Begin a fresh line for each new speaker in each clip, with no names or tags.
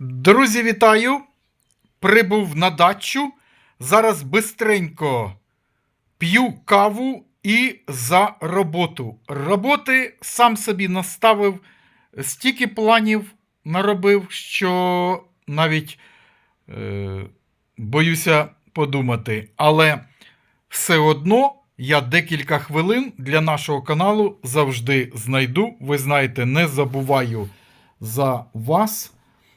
Друзі, вітаю! Прибув на дачу. Зараз бистренько п'ю каву і за роботу. Роботи сам собі наставив, стільки планів наробив, що навіть е, боюся подумати. Але все одно я декілька хвилин для нашого каналу завжди знайду. Ви знаєте, не забуваю за вас,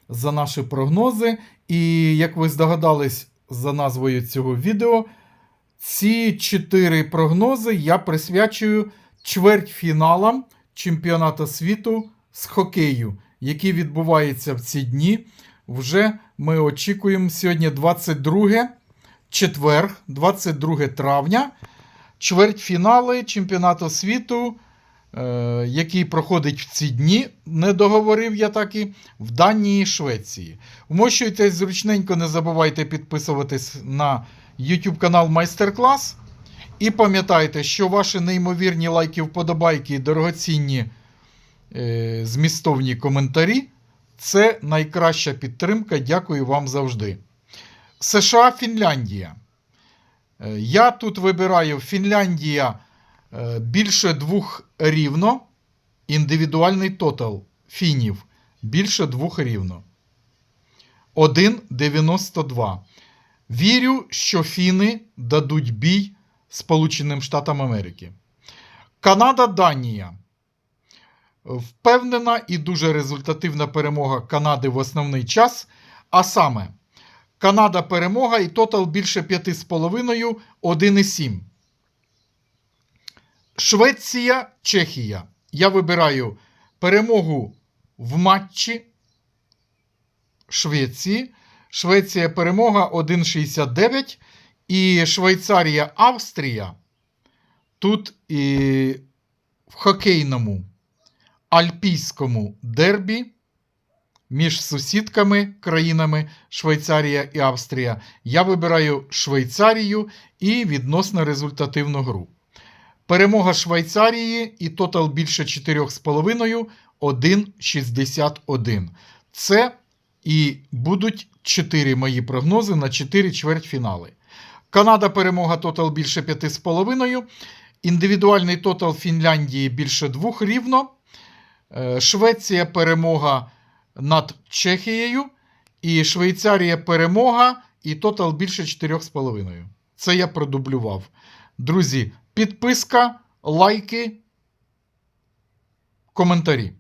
за наші прогнози. І як ви здогадались за назвою цього відео, ці чотири прогнози я присвячую чвертьфіналам чемпіонату світу з хокею, який відбувається в ці дні. Вже ми очікуємо сьогодні 22 четвер, 22 травня, чвертьфінали чемпіонату світу, який проходить в ці дні, не договорив я так і, в Данії і Швеції. Вмощуйтесь зручненько, не забувайте підписуватись на YouTube канал Майстер-клас. І пам'ятайте, що ваші неймовірні лайки, вподобайки і дорогоцінні е, змістовні коментарі це найкраща підтримка. Дякую вам завжди. США, Фінляндія. Е, Я тут вибираю Фінляндія е, більше двох рівно. Індивідуальний тотал фінів більше двох рівно. 1,92. Вірю, що фіни дадуть бій Сполученим Штатам Америки. Канада, Данія. Впевнена і дуже результативна перемога Канади в основний час. А саме, Канада перемога і тотал більше 5,5, 1,7. Швеція, Чехія. Я вибираю перемогу в матчі Швеції. Швеція перемога 1,69. І Швейцарія, Австрія. Тут і в хокейному альпійському дербі між сусідками країнами Швейцарія і Австрія. Я вибираю Швейцарію і відносно результативну гру. Перемога Швейцарії і тотал більше 4,5 1,61. Це і будуть 4 мої прогнози на 4 чвертьфінали. Канада перемога тотал більше 5,5. Індивідуальний тотал Фінляндії більше 2 рівно. Е, Швеція перемога над Чехією. І Швейцарія перемога і тотал більше 4,5. Це я продублював. Друзі, підписка, лайки, коментарі.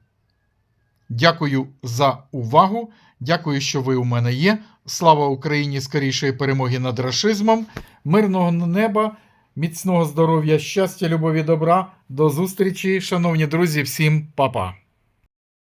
Дякую за увагу. Дякую, що ви у мене є. Слава Україні! Скорішої перемоги над рашизмом, мирного неба, міцного здоров'я, щастя, любові, добра. До зустрічі, шановні друзі, всім па-па.